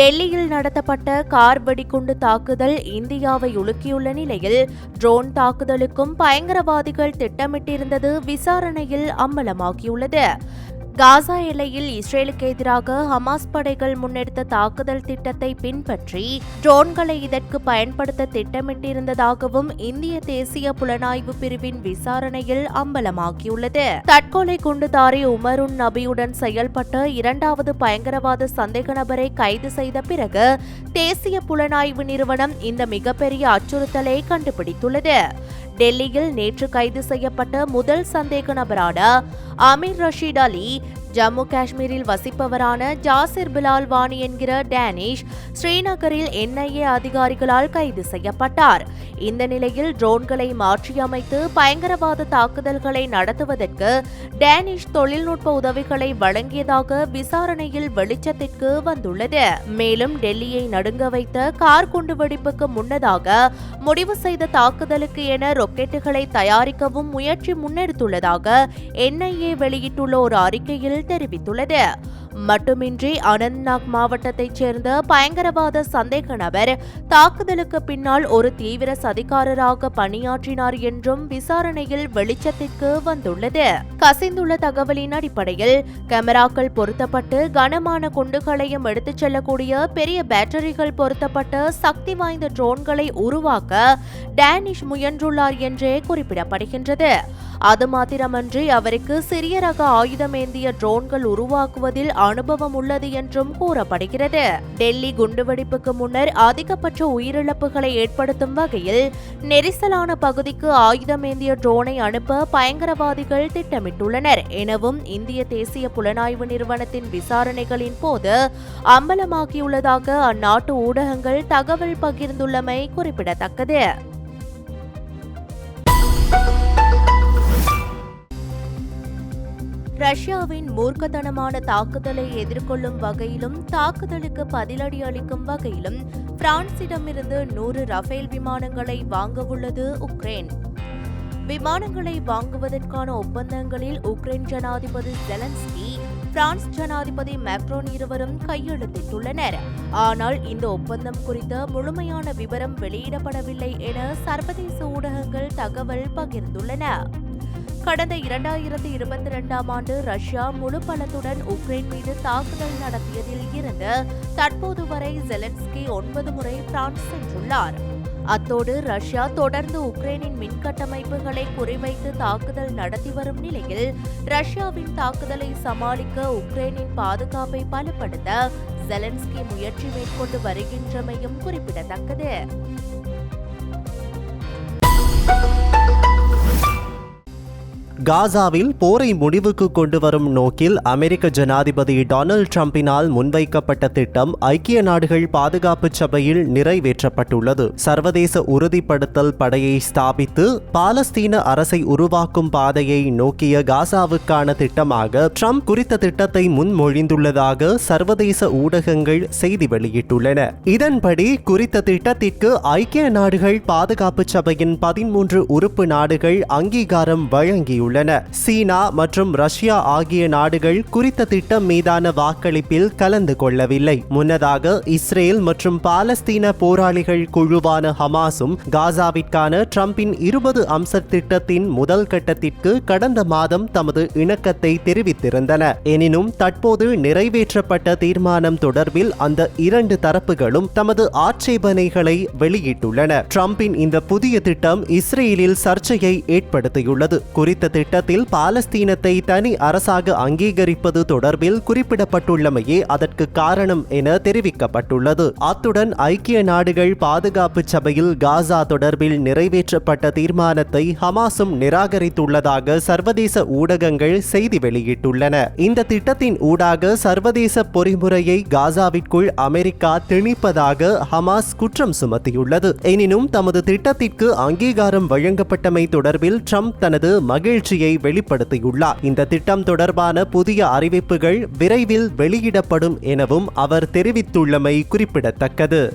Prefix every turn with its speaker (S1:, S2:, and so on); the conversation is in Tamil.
S1: டெல்லியில் நடத்தப்பட்ட கார் வெடிகுண்டு தாக்குதல் இந்தியாவை உலுக்கியுள்ள நிலையில் ட்ரோன் தாக்குதலுக்கும் பயங்கரவாதிகள் திட்டமிட்டிருந்தது விசாரணையில் அம்பலமாகியுள்ளது. காசா எல்லையில் இஸ்ரேலுக்கு எதிராக ஹமாஸ் படைகள் முன்னெடுத்த தாக்குதல் திட்டத்தை பின்பற்றி ட்ரோன்களை இதற்கு பயன்படுத்த திட்டமிட்டிருந்ததாகவும் இந்திய தேசிய புலனாய்வு பிரிவின் விசாரணையில் அம்பலமாகியுள்ளது. தற்கொலை குண்டுதாரி உமருன் நபியுடன் செயல்பட்ட இரண்டாவது பயங்கரவாத சந்தேக நபரை கைது செய்த பிறகு தேசிய புலனாய்வு நிறுவனம் இந்த மிகப்பெரிய அச்சுறுத்தலை கண்டுபிடித்துள்ளது. டெல்லியில் நேற்று கைது செய்யப்பட்ட முதல் சந்தேக நபரான அமீர் ரஷீத் அலி ஜம்மு காஷ்மீரில் வசிப்பவரான ஜாசிர் பிலால் வாணி என்கிற டேனிஷ் ஸ்ரீநகரில் என்ஐஏ அதிகாரிகளால் கைது செய்யப்பட்டார். இந்த நிலையில் ட்ரோன்களை மாற்றியமைத்து பயங்கரவாத தாக்குதல்களை நடத்துவதற்கு டேனிஷ் தொழில்நுட்ப உதவிகளை வழங்கியதாக விசாரணையில் வெளிச்சத்திற்கு வந்துள்ளது. மேலும் டெல்லியை நடுங்க வைத்த கார் குண்டுவெடிப்புக்கு முன்னதாக முடிவு செய்த தாக்குதலுக்கு என ரொக்கெட்டுகளை தயாரிக்கவும் முயற்சி முன்னெடுத்துள்ளதாக என்ஐஏ வெளியிட்டுள்ள ஒரு அறிக்கையில் தெரிவித்துள்ளது. மட்டுமின்றி அனந்த்நாக் மாவட்டத்தைச் சேர்ந்த பயங்கரவாத சந்தேக நபர் தாக்குதலுக்கு பின்னால் ஒரு தீவிர சதிகாரராக பணியாற்றினார் என்றும் விசாரணையில் வெளிச்சத்திற்கு வந்துள்ளது. கசிந்துள்ள தகவலின் அடிப்படையில் கேமராக்கள் பொருத்தப்பட்டு கனமான குண்டுகளையும் எடுத்துச் செல்லக்கூடிய பெரிய பேட்டரிகள் பொருத்தப்பட்ட சக்தி வாய்ந்த ட்ரோன்களை உருவாக்க டேனிஷ் முயன்றுள்ளார் என்றே குறிப்பிடப்படுகின்றது. அது மாத்திரமன்றி அவருக்கு சிறிய ரக ஆயுதமேந்திய ட்ரோன்கள் உருவாக்குவதில் அனுபவம் உள்ளது என்றும் கூறப்படுகிறது. டெல்லி குண்டுவெடிப்புக்கு முன்னர் அதிகபட்ச உயிரிழப்புகளை ஏற்படுத்தும் வகையில் நெரிசலான பகுதிக்கு ஆயுதமேந்திய ட்ரோனை அனுப்ப பயங்கரவாதிகள் திட்டமிட்டுள்ளனர். எனவும் இந்திய தேசிய புலனாய்வு நிறுவனத்தின் விசாரணைகளின் போது அம்பலமாகியுள்ளதாக அந்நாட்டு ஊடகங்கள் தகவல் பகிர்ந்துள்ளமை குறிப்பிடத்தக்கது. ரஷ்யாவின் மூர்க்கத்தனமான தாக்குதலை எதிர்கொள்ளும் வகையிலும் தாக்குதலுக்கு பதிலடி அளிக்கும் வகையிலும் பிரான்சிடமிருந்து நூறு ரஃபேல் விமானங்களை வாங்கவுள்ளது உக்ரைன். விமானங்களை வாங்குவதற்கான ஒப்பந்தங்களில் உக்ரைன் ஜனாதிபதி ஜெலன்ஸ்கி பிரான்ஸ் ஜனாதிபதி மேக்ரோன் இருவரும் கையெழுத்திட்டுள்ளனர். ஆனால் இந்த ஒப்பந்தம் குறித்த முழுமையான விவரம் வெளியிடப்படவில்லை என சர்வதேச ஊடகங்கள் தகவல் பகிர்ந்துள்ளன. கடந்த இரண்டாயிரத்தி இருபத்தி இரண்டாம் ஆண்டு ரஷ்யா முழு பலத்துடன் உக்ரைன் மீது தாக்குதல் நடத்தியதில் இருந்து தற்போது வரை ஜெலன்ஸ்கி ஒன்பது முறை பிரான்ஸ் சென்றுள்ளார். அத்தோடு ரஷ்யா தொடர்ந்து உக்ரைனின் மின்கட்டமைப்புகளை குறிவைத்து தாக்குதல் நடத்தி வரும் நிலையில் ரஷ்யாவின் தாக்குதலை சமாளிக்க உக்ரைனின் பாதுகாப்பை பலப்படுத்த ஜெலன்ஸ்கி முயற்சி மேற்கொண்டு வருகின்றமையும் குறிப்பிடத்தக்கது.
S2: காசாவில் போரை முடிவுக்கு கொண்டு வரும் நோக்கில் அமெரிக்க ஜனாதிபதி டொனால்ட் ட்ரம்பினால் முன்வைக்கப்பட்ட திட்டம் ஐக்கிய நாடுகள் பாதுகாப்பு சபையில் நிறைவேற்றப்பட்டுள்ளது. சர்வதேச உறுதிப்படுத்தல் படையை ஸ்தாபித்து பாலஸ்தீன அரசை உருவாக்கும் பாதையை நோக்கிய காசாவுக்கான திட்டமாக ட்ரம்ப் குறித்த திட்டத்தை முன்மொழிந்துள்ளதாக சர்வதேச ஊடகங்கள் செய்தி வெளியிட்டுள்ளன. இதன்படி குறித்த திட்டத்திற்கு ஐக்கிய நாடுகள் பாதுகாப்பு சபையின் பதிமூன்று உறுப்பு நாடுகள் அங்கீகாரம் வழங்கியுள்ளன. சீனா மற்றும் ரஷ்யா ஆகிய நாடுகள் குறித்த திட்டம் மீதான வாக்களிப்பில் கலந்து கொள்ளவில்லை. முன்னதாக இஸ்ரேல் மற்றும் பாலஸ்தீன போராளிகள் குழுவான ஹமாஸும் காசாவிற்கான டிரம்பின் இருபது அம்ச திட்டத்தின் முதல் கட்டத்திற்கு கடந்த மாதம் தமது இணக்கத்தை தெரிவித்திருந்தன. எனினும் தற்போது நிறைவேற்றப்பட்ட தீர்மானம் தொடர்பில் அந்த இரண்டு தரப்புகளும் தமது ஆட்சேபனைகளை வெளியிட்டுள்ளன. ட்ரம்பின் இந்த புதிய திட்டம் இஸ்ரேலில் சர்ச்சையை ஏற்படுத்தியுள்ளது. குறித்த திட்டத்தில் பாலஸ்தீனத்தை தனி அரசாக அங்கீகரிப்பது தொடர்பில் குறிப்பிடப்பட்டுள்ளமையே அதற்கு காரணம் என தெரிவிக்கப்பட்டுள்ளது. அத்துடன் ஐக்கிய நாடுகள் பாதுகாப்பு சபையில் காசா தொடர்பில் நிறைவேற்றப்பட்ட தீர்மானத்தை ஹமாஸும் நிராகரித்துள்ளதாக சர்வதேச ஊடகங்கள் செய்தி வெளியிட்டுள்ளன. இந்த திட்டத்தின் ஊடாக சர்வதேச பொறிமுறையை காசாவிற்குள் அமெரிக்கா திணிப்பதாக ஹமாஸ் குற்றம் சுமத்தியுள்ளது. எனினும் தமது திட்டத்திற்கு அங்கீகாரம் வழங்கப்பட்டமை தொடர்பில் ட்ரம்ப் தனது மகிழ்ச்சி மகிழ்ச்சியை வெளிப்படுத்தியுள்ளார். இந்த திட்டம் தொடர்பான புதிய அறிவிப்புகள் விரைவில் வெளியிடப்படும் எனவும் அவர் தெரிவித்துள்ளமை குறிப்பிடத்தக்கது.